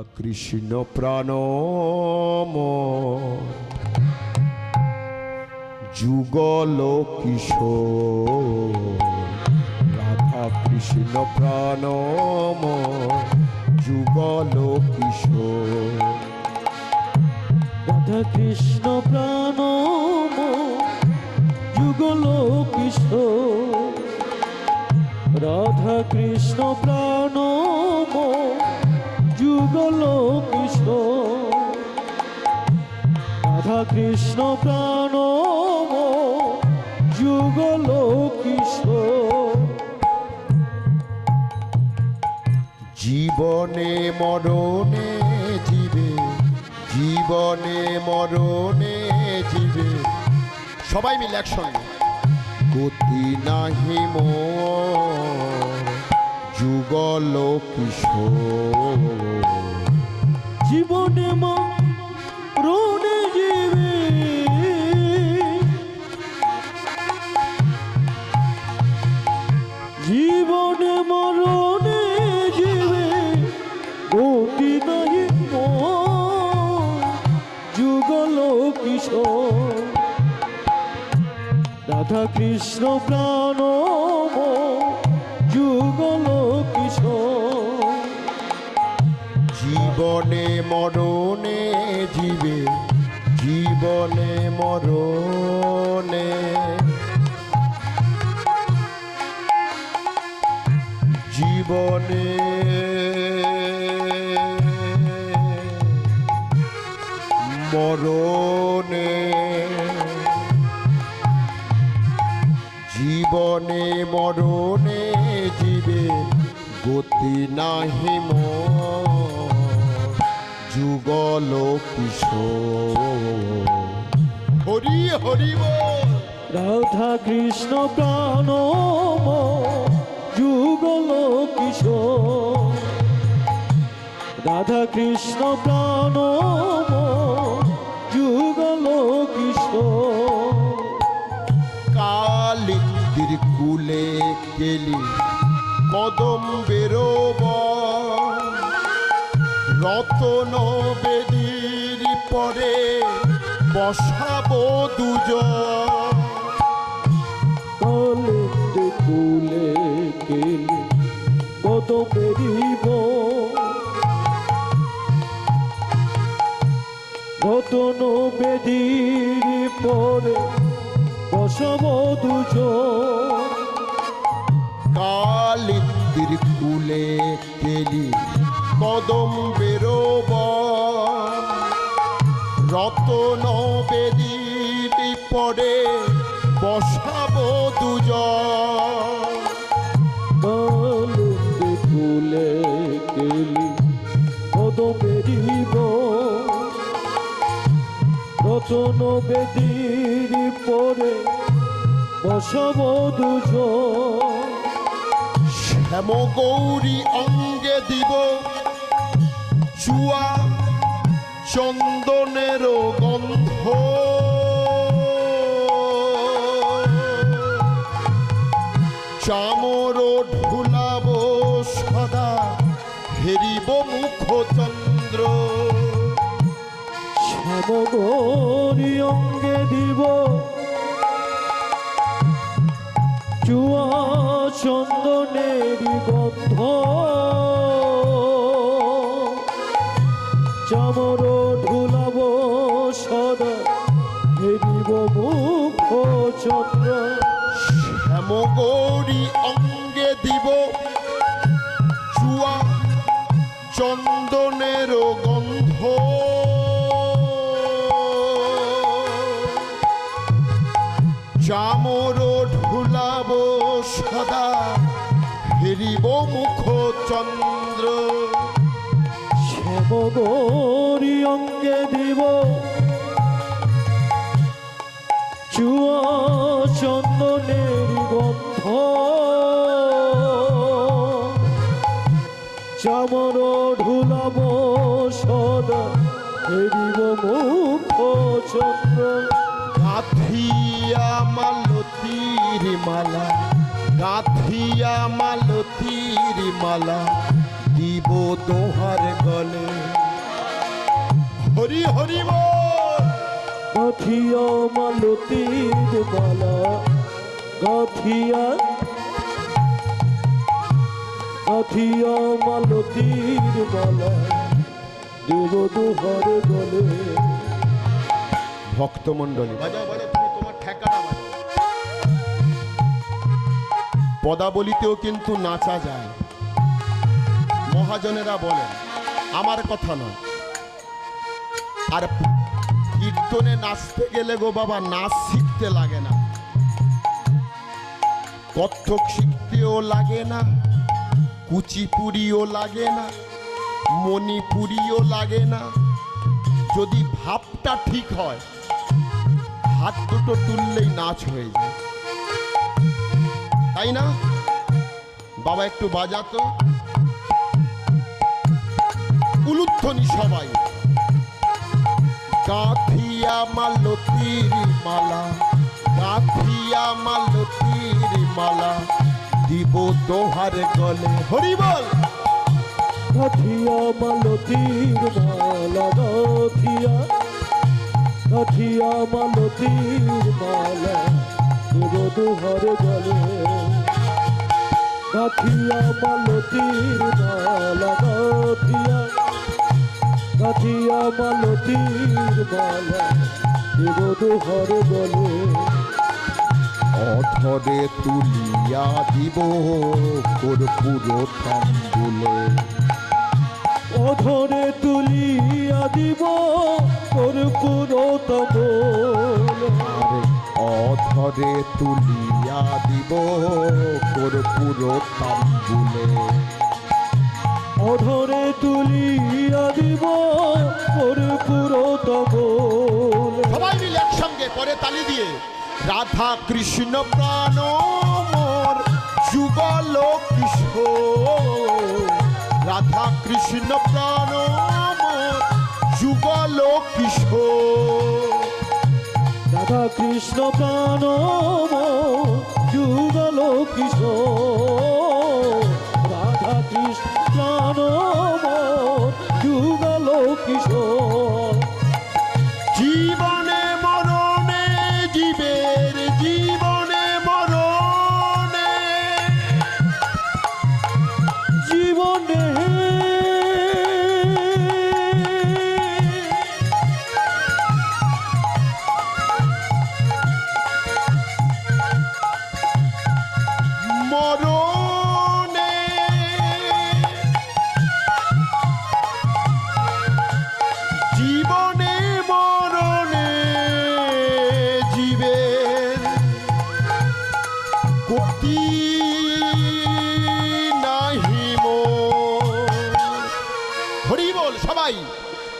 রাধা কৃষ্ণ প্রাণ যুগল কিশোর, রাধা কৃষ্ণ প্রাণ যুগল কিশোর, রাধা কৃষ্ণ প্রাণ যুগল কিশোর, রাধা কৃষ্ণ প্রাণ কৃষ্ণ প্রাণ যুগল কিশোর জীবনে মরণে জীবে জীবনে মরণে জীবে। সবাই মিলে একসঙ্গে। গতি নাহি যুগল কিশোর জীবনে মা কৃষ্ণ প্রাণ যুগল কিশোর। জীবনে মরণে জীবে জীবনে মরণে। জীবনে মরণে জীবনে, মরণে জীবে গতি নাহি যুগল হরি হরি রাধা কৃষ্ণ প্রাণ যুগল কিশোর। রাধা কৃষ্ণ প্রাণ যুগল কিশোর। কালিন্দির কুলে কেলি কদম বেরোব। রতন বেদির পরে বসাবো দুজন। কুলে কেলে কত বেরিব। রতন বেদির পরে বসব দুজন। কুলে কেলি কদম বেরোব। রতন বেদির পরে বসাবো দুজন। কালেন্দে কুলে কত বেরিব রতন বেদির পরে বসব দুজন। শ্যাম গৌরী অঙ্গে দিব। চুয়া চন্দনের গন্ধ। চামর ঢুলাব সদা, হেরিব মুখ চন্দ্র। শ্যামগৌরী অঙ্গে দিব। চুয়া চন্দনের গন্ধ। চামর ঢুলাব সদা হেরিব মুখ চন্দ্র। শ্যাম গৌরী অঙ্গে দিব চুয়া চন্দনের গন্ধ। চামর হেরিব মুখ চন্দ্র শ্যামগৌরী অঙ্গে দিব। চুয়া চন্দনের গন্ধ চামর ঢুলাব সদা হেরিব মুখ চন্দ্র গাথিয়া মালতীর মালা গাথিয়া মালতীর মালা দিব দোহার গলে। হরি হরি বল। গাথিয়া মালতীর মালা গাথিয়া গাথিয়া মালতীর মালা দেব দুহার গলে। ভক্তমণ্ডলী। বাজাও বাজাও। পদাবলিতেও কিন্তু নাচা যায়। মহাজনেরা বলেন, আমার কথা নয়। আর কীর্তনে নাচতে গেলে গো বাবা, নাচ শিখতে লাগে না। কত্থক শিখতেও লাগে না কুচিপুরিও লাগে না, মণিপুরিও লাগে না। যদি ভাবটা ঠিক হয়, হাত দুটো তুললেই নাচ হয়ে যায়। তাই না? বাবা, একটু বাজাতো। উলুধ্বনি সবাই। গাথিয়া মালতীর মালা, গাথিয়া মালতীর মালা, দিব দোহার গলে। হরি বল! মালতীর মালা, গাথিয়া গাথিয়া মালতীর মালা। দেব দুহার গলে গাথিয়া মালতীর মালা গাথিয়া। গাথিয়া মালতীর মালা দেব দুহার গলে অধরে তুলিয়া দিব কর্পূর তাম্বুলে অধরে তুলিয়া দিব কর্পূর আরে অধরে তুলিয়া দিব কর্পূর তাম্বুলে অধরে তুলিয়া দিব কর্পূর তবল সবাই মিলে একসঙ্গে পরে তালি দিয়ে রাধা কৃষ্ণ প্রাণ মোর যুগল কিশোর রাধা কৃষ্ণ প্রাণ মোর যুগল কিশোর কৃষ্ণ প্রাণ যুগল কিশোর রাধা কৃষ্ণ প্রাণ যুগল কিশোর জীবনে মরণে, জীবের জীবনে। মরণে জীবনে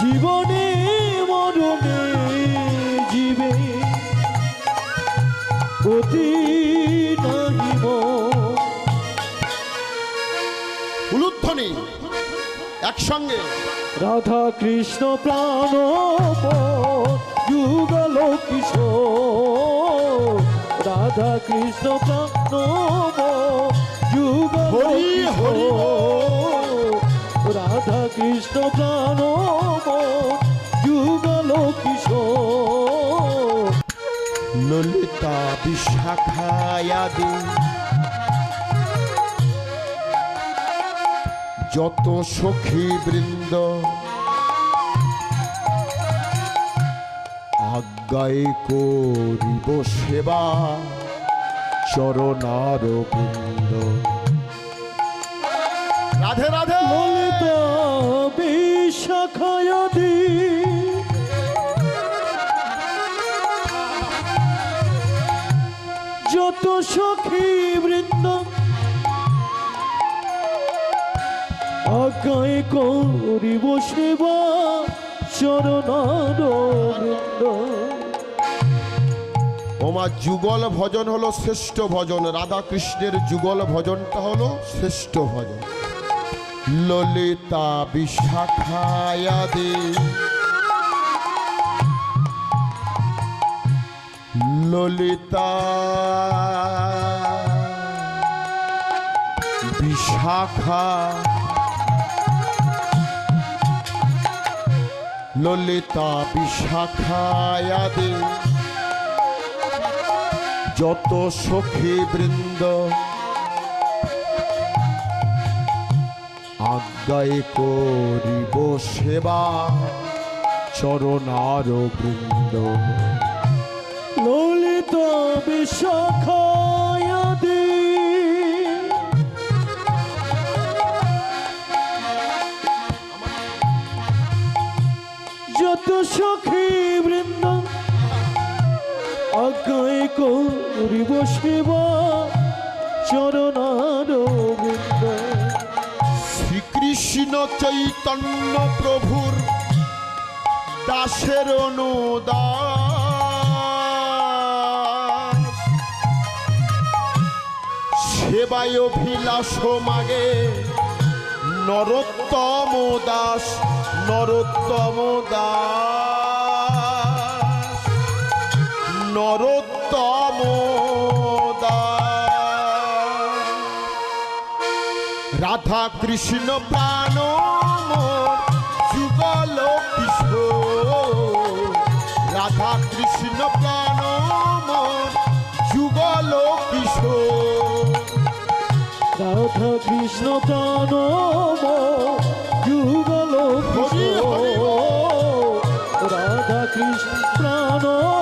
জীবনে মরণে জীবে গতি নাহিব উলুধ্বনি একসঙ্গে। রাধা কৃষ্ণ প্রাণ যুগল কিশোর। রাধা কৃষ্ণ প্রাণ হরি হরি। রাধা কৃষ্ণ প্রাণ যুগল কিশোর। ললিতা বিশাখায়াদি যত সখী বৃন্দ। আজ্ঞায় করিব সেবা। চরণার বৃন্দ রাধে রাধে। ললিতা বিশাখায়দি যত সখী বৃন্দ। আজ্ঞায় করিব সেবা চরণার বৃন্দ ওমা যুগল ভজন হলো শ্রেষ্ঠ ভজন রাধা কৃষ্ণের যুগল ভজনটা হলো শ্রেষ্ঠ ভজন। ললিতা বিশাখায়াদে, ললিতা বিশাখা, ললিতা বিশাখায়াদে। যত সখী বৃন্দ আজ্ঞায় করিব সেবা চরণার বৃন্দ। ললিত বিশাখায়াদি যত সখী বৃন্দ আজ্ঞায় করিব সেবা চরণার বৃন্দ শ্রীকৃষ্ণ চৈতন্য প্রভুর দাসের সেবায় অভিলাষ মাগে, নরোত্তম দাস নরোত্তম দাস। নরোত্তম দাস রাধা কৃষ্ণ প্রাণ যুগল কিশোর। রাধা কৃষ্ণ প্রাণ যুগল কিশোর। রাধা কৃষ্ণ প্রাণ যুগল হরি রাধা কৃষ্ণ প্রাণ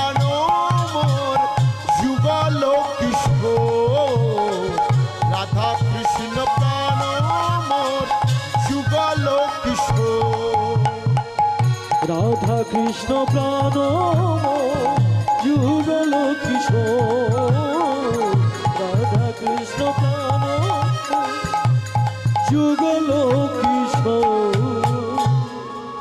রাধা কৃষ্ণ প্রাণ যুগল কিশোর। রাধা কৃষ্ণ প্রাণ যুগল কিশোর।